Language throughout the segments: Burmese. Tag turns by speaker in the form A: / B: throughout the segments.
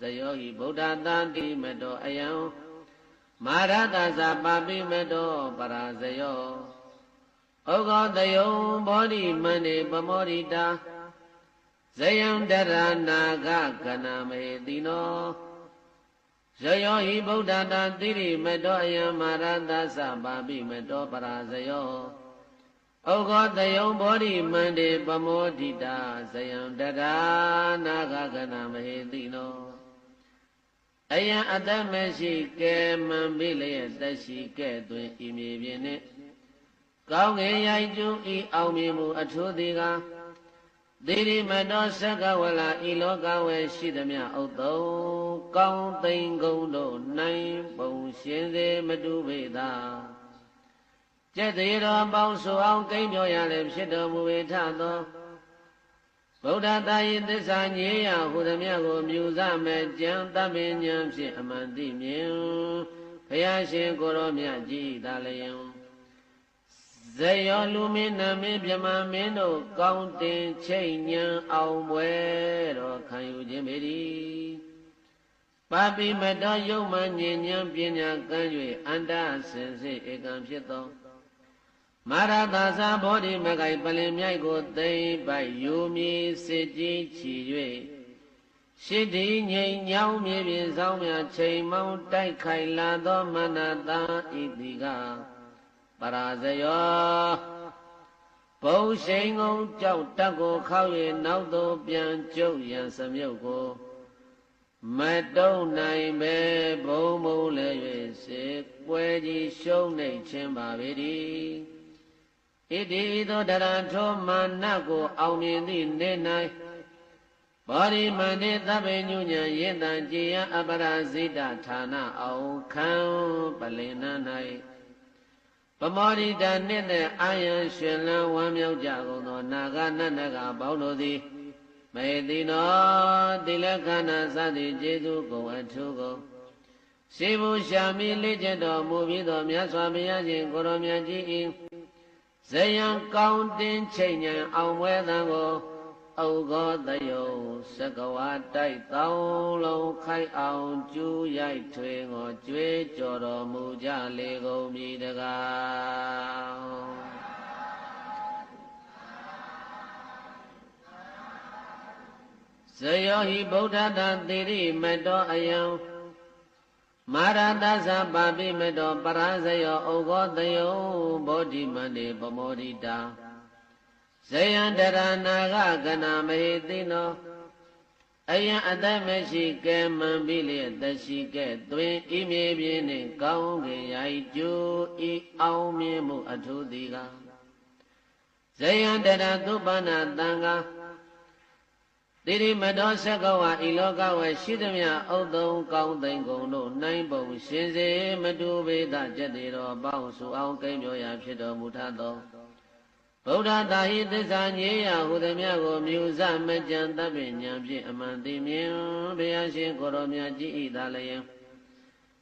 A: ဇယောဟိဗုဒ္ဓတာတိမတောအယံမာရတသပါပိမတောပရာဇယောဩဃောတယုံဘောဓိမန္တေပမောရိတာဇယံတရနာဂကနာမေတိနောဇယောဟိဗုဒ္ဓတာတိရိမတောအယံမာရတသပါပိမတောပရာဇယောဩဃောတယုံဘောဓိမန္တေပမောဒိတာဇယံတရနာဂကနာမေတိနော အယံအတ္တမရှိကဲမံပိလျက်သက်ရှိကဲ့သွင်ဤမြေပြင်နှင့်ကောင်းငယ်ရိုက်ကျူးဤအောင်မြင်မှုအထိုးသည်ကသီရိမတောသက္ကဝလဤလောကဝယ်ရှိသမျှဥတ္တုံကောင်းသိမ်ကုန်တို့နိုင်ပုံရှင်စေမတူပေသာကျက်သေးတော်ပေါင်းဆိုအောင်ကိမ့်ပြောရလည်းဖြစ်တော်မူပေထသော ဗုဒ္ဓတာယိသစ္စာညေယဟုသမျှကိုမြူစမဲ့ကြံတပင်ဉဏ်ဖြင့်အမှန်သိမြင်ဘုရားရှင်ကိုရောမြတ်ကြီးသာလျင်ဇယောလူမင်းနမင်းမြမမင်းတို့ကောင်းတင်ချိတ်ညံအောင်ပွဲတော်ခံယူခြင်းပေသည်ပါပိမတော်ယုံမှဉဉ္ဉံပညာကံ၍အန္တစင်စစ်ဧကံဖြစ်သော မာရသာသာဘောဓိမကိုင်ပလင်မြိုက်ကိုသိမ့်ပိုက်ယူမီစစ်ကြီးချီ၍ရှိတိငိမ်ညောင်းမြေပြင်ဆောင်များချိန်မောင်းတိုက်ခိုင်လာသောမနတာဤတိကပရာဇယောဘုံရှိန်ကုန်ကြောက်တက်ကိုခောက်၍နောက်သို့ပြန်ကျုပ်ရန်စမြုပ်ကိုမတုံနိုင်ပဲဘုံမုံလည်း၍စေပွဲကြီးရှုံးနေခြင်းပါပေသည် ဣတိသောတရံထောမာနကို အောင်မြင်သည့်နေ၌ဘောရိမန္တေသဗ္ဗညုညာယေတံကြည်ယအပရာဇိတဌာနအောင်ခံပလင်နာ၌ပမောရိတနှင့်တဲ့အာယံရှင်လန်းဝမ်းမြောက်ကြကုန်သော နာဂနတ်နဂဘောင်းတို့သည်မေတိနောတိလခဏသတိကျေသူကုန်အထုကုန်စေဘူးရှာမိလေးကျက်တော်မူပြီးသောမြတ်စွာဘုရားရှင်ကိုရောမြတ်ကြီး၏ ဇယံကောင်းတင်ချိန်ညံအောင်ပွဲသံကိုဩဃောတယုံသကဝါတိုက်တောင်းလုံးခိုက်အောင်ကျူးရိုက်ထွေငောကြွေးကြော်တော်မူကြလေကုန်ပြီတကားဇယောဟိဗုဒ္ဓတာတိရိမတောအယံ မာရတသပါပိမတောပရာဇယောဩဃောတယုဘောဓိမန္တေပမောဒိတာဇယံတရနာဂကနာမဟိသိနောအယံအသက်မရှိကဲမှန်ပြီလေတရှိကဲသွင်ဤမြေပြင်းနှင့်ကောင်းကင်ရိုက်ကျိုးဤအောင်မြင်မှုအထူးသည်ကဇယံတရသုပ္ပနာတံဃာ တိရိမတောသက္ကဝဤလောကဝရှိသမျှဥဒ္ဒုံကောင်းသိမ့်ကုန်တို့နိုင်ပုံရှင်စေမတူပေသကျက်တေတော်ပေါင်းစုအောင်ကိမ့်ပြောရာဖြစ်တော်မူထသောဗုဒ္ဓတာဟိသစ္စာညေယဟုသမျှကိုမြူစမကြံတတ်ပညာဖြင့်အမှန်သိမြင်ဘုရားရှင်ကိုရောမြတ်ကြီးဤသာလျင်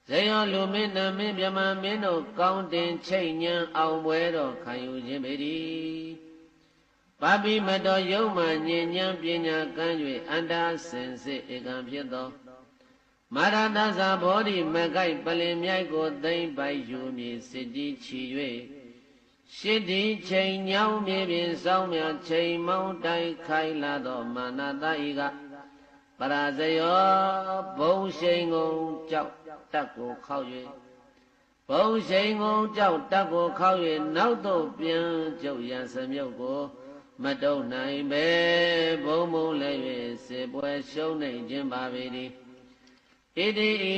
A: ဇေယောလူမင်းနမင်းမြမမင်းတို့ကောင်းတင်ချိတ်ညံအောင်ပွဲတော်ခံယူခြင်းပေသည် ပါပိမတော်ယုံမှညဉ့်ဉံပညာကမ်း၍အန္တာစင်စစ်ဧကံဖြစ်သောမာရတသဘောဓိမကိုက်ပလင်မြိုက်ကိုသိမ့်ပိုက်ယူမည်စစ်တီးချီ၍ရှစ်တီချိန်ညောင်းမြေပြင်ဆောင်မြချိန်မောင်းတိုက်ခိုင်လာသောမာနတဤကပရာဇယောဘုံရှိန်ကုန်ကြောက်တက်ကိုခောက်၍ဘုံရှိန်ကုန်ကြောက်တက်ကိုခောက်၍နောက်သို့ပြန်ကျုပ်ရန်စမြုပ်ကို မတုံနိုင်ပဲဘုံဘုံလည်း၍စေပွဲရှုံးနေခြင်းပါပေသည်ဣတိဤ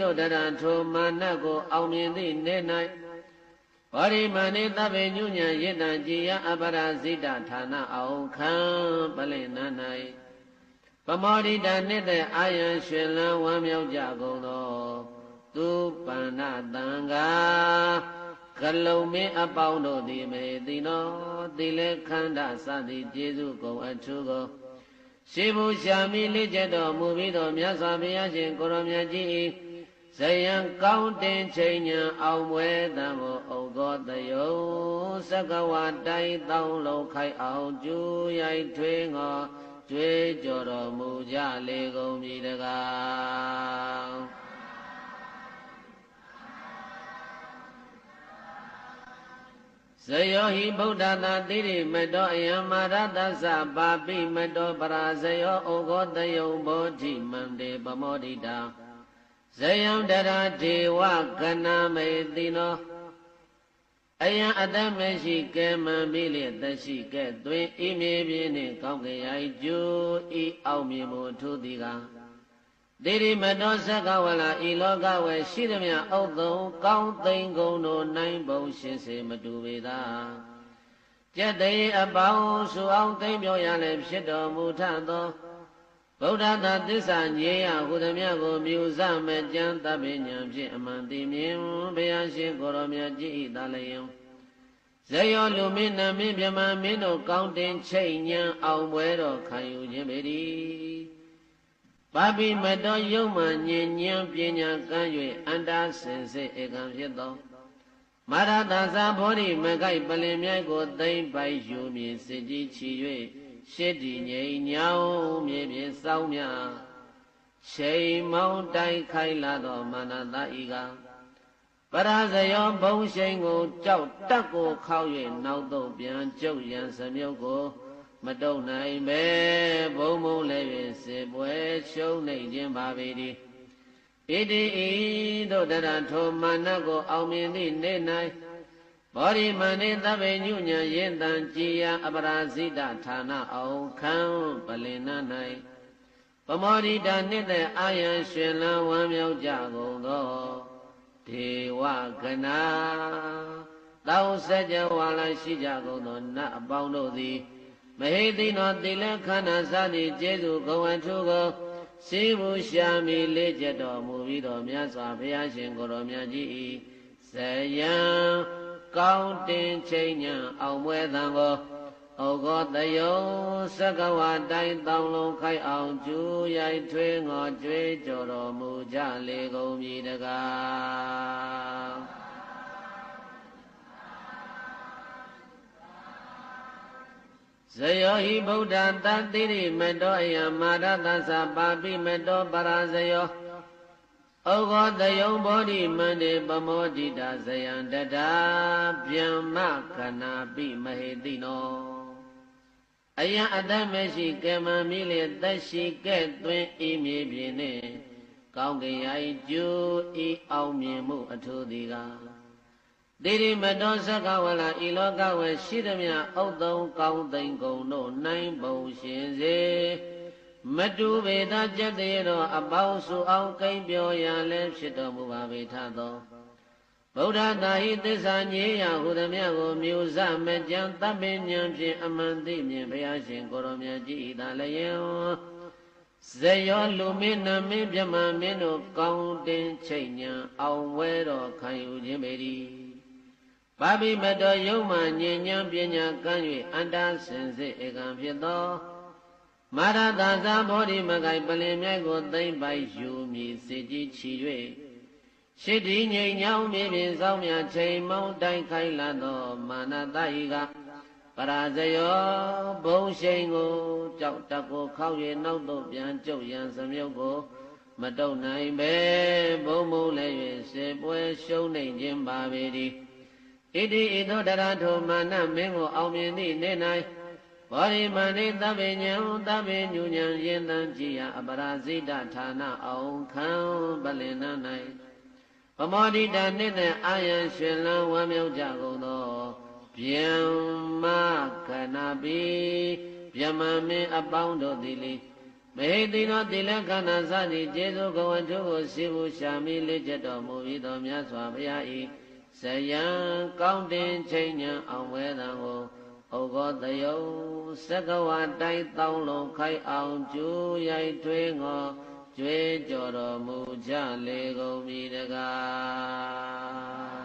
A: သို့တရထိုမာနကိုအောင်မြင်သည့်နေ၌ဘောရိမဏိသဗ္ဗညုညာယတံကြည်ယအပရာဇိတဌာနအောင်ခံပလင်နာ၌ပမောဒိတနှင့်တဲ့အာယံရွှင်လန်းဝမ်းမြောက်ကြကုန်သောသူပန္နတံဃာ ကလုံမင်းအပေါင်းတို့သည်မေတိနောတိလေခန္ဓာစသည်ကျေစုကုန်အထုကိုရှိဘူးရှာမိလေးကျက်တော်မူပြီးတော့မြတ်စွာဘုရားရှင်ကိုရောမြတ်ကြီး၏ဇယံကောင်းတင်ချိန်ညာအောင်ပွဲတံကိုဩဃောတယုံသကဝတိုင်တောင်းလုံးခိုက်အောင်ကျူးရိုက်ထွေးငေါကြွေးကြော်တော်မူကြလေကုန်ပြီတကား ဇယောဟိဗုဒ္ဓတာတိရိမတောအယံမာရတသပါပိမတောပရာဇယောဩဃောတယုံဘောဓိမန္တေပမောဒိတာဇယံတရာဒေဝကနာမေတိနောအယံအတ္တမရှိကဲမံမိလေတရှိကဲ့သွင်ဤမြေပြင်းနှင့်ကောင်းကင်ရိုက်ကျိုးဤအောက်မြေမူထုသည်က တိရိမတောသက္ကဝလာဤလောကဝယ်ရှိသည်မြဥဒ္ဒုံကောင်းသိမ်ကုန်တို့နိုင်ပုံရှင်စေမတူပေသာကြက်တေအပေါင်းစုအောင်သိမ့်ပြောရလည်းဖြစ်တော်မူထသောဗုဒ္ဓသာသစ္စာညေယဟုသမျှကိုမြူစမကြံတပ္ပဉံဖြင့်အမှန်သိမြင်ဘုရားရှင်ကိုရောမြတ်ကြည်ဤသာလျင်ဇယောလူမင်းနမင်းမြမမင်းတို့ကောင်းတင်ချိတ်ညံအောင်ပွဲတော်ခံယူခြင်းပေသည် ပါပိမတော်ယုံမှညင်ညံပညာကမ်း၍အန္တာစင်စစ်ဧကံဖြစ်သောမရတသဘောဓိမကိုက်ပလင်မြိုက်ကိုသိမ့်ပိုက်ယူမည်စစ်ကြီးချီ၍ရှစ်တီငိမ့်ညောင်းမြေပြင်စောင်းမြချိန်မောင်းတိုက်ခိုက်လာသောမာနတဤကပရာဇယောဘုံရှိန်ကိုကြောက်တက်ကိုခောက်၍နောက်သို့ပြန်ကျုပ်ရန်စမြုပ်ကို မတုံနိုင်ပဲဘုံဘုံလည်း၍စေပွဲရှုံးနေခြင်းပါပေသည်ဣတိဤသို့တရထောမာနကိုအောင်မြင်သည့်နေ့၌ဘောရိမဏိသဗ္ဗညုညာယေတံကြည်ယအပရာဇိတဌာနအောင်ခံပလင်နာ၌ပမောရိတာနှစ်သက်အာယံရှင်လန်းဝမ်းမြောက်ကြကုန်သောဒေဝကနာတောင်းစကြဝဠာရှိကြကုန်သောနတ်အပေါင်းတို့သည် မဟိသိနောတိလခန္ဓာစသည်ကျေစုဂဝံထုကိုစေမှုရှာမီလေးကျက်တော်မူပြီးတော့မြတ်စွာဘုရားရှင်ကိုရောမြတ်ကြီးဤဇယံကောင်းတင်ချိန်ညာအောင်ပွဲသံကိုဩဃောတယုံသက္ကဝတိုင်းတောင်းလုံးခိုက်အောင်ကျူးရိုက်ထွေးငေါ်ကြွေးကြော်တော်မူကြလေကုန်ပြီတကား ဇယောဟိဗုဒ္ဓတတိရိမတောအယမာရသသပါပိမတောပရာဇယောဩဃောတယုံဘောဓိမန္တေပမောဒိတာဇယံတတာဗျမ္မခနာပိမဟေတိနောအယံအတ္တမရှိကမ္မမိလေသက်ရှိကဲ့သွင်းဤမြေပြင်နှင့်ကောင်းကင်ရိုက်ကျိုးဤအောင်မြင်မှုအထူးသည်က တိရိမတောသက္ကဝလဤလောကဝယ်ရှိသည်မြဥဒ္ဒုံကောင်းသိမ့်ကုန်တို့နိုင်ပုံရှင်စေမတူပေသာကြက်သေးတော့အပေါင်းစုအောင်ကိမ့်ပြောရလဲဖြစ်တော်မူပါပေထသောဗုဒ္ဓတာဟိသစ္စာညေယဟုသမျှကိုမျိုးစမကြံတပ်ပင်ဉဏ်ဖြင့်အမှန်သိမြင်ဘုရားရှင်ကိုရောမြတ်ကြည်သာလျင်ဇယောလူမင်းနမင်းမြမမင်းတို့ကောင်းတင်ချိတ်ညာအောင်ဝဲတော်ခံယူခြင်းပေ သည်ပါပိမတော်ယုံမှညဉ့်ဉဏ်ပညာကမ်း၍အန္တစင်စစ်ဧကံဖြစ်သောမာရသာသာဘောဓိမကိုင်ပလင်မြိုက်ကိုသိမ့်ပိုက်ယူမည်စေကြီးချီ၍ရှိတိငိမ်ညောင်းမြေပြင်ဆောင်မြချိန်မောင်းတိုင်းခိုင်လာသောမာနတဤကပရာဇယောဘုံရှိန်ကိုကြောက်တကိုခောက်၍နောက်သို့ပြန်ကျုပ်ရန်စမြုပ်ကိုမတုံနိုင်ပဲဘုံဘုံလည်း၍စေပွဲရှုံးနေခြင်းပါပေသည် ဣတိဣသောတရထောမာနမင်းကိုအောင်မြင်သည့်နေ့၌ဘောရိမဏိသဗ္ဗညံသဗ္ဗညုညံယင်တံကြည်ယအပရာဇိတဌာနအောင်ခံပလင်နာ၌ပမောဒိတာနှစ်သက်အာယံရှင်လန်းဝမ်းမြောက်ကြကုန်သောဗျမ္မာခဏပိဗျမမင်းအပေါင်းတို့သည်လေမဟိတိသောတိလခဏစသည်ကျေစုကဝံထုကိုရှိဘူးရှာမိလေးချက်တော်မူပြီးသောမြတ်စွာဘုရား၏ ဇယံကောင်းတင်ချိန်ညာအောင်ဝဲတံကိုဩဃောတယုံသက္ကဝတိုင်းတောင်းလုံးခိုက်အောင်ကျူးရိုက်ထွေးငေါ်ကြွေးကြော်တော်မူကြလေကုန်ပြီတကား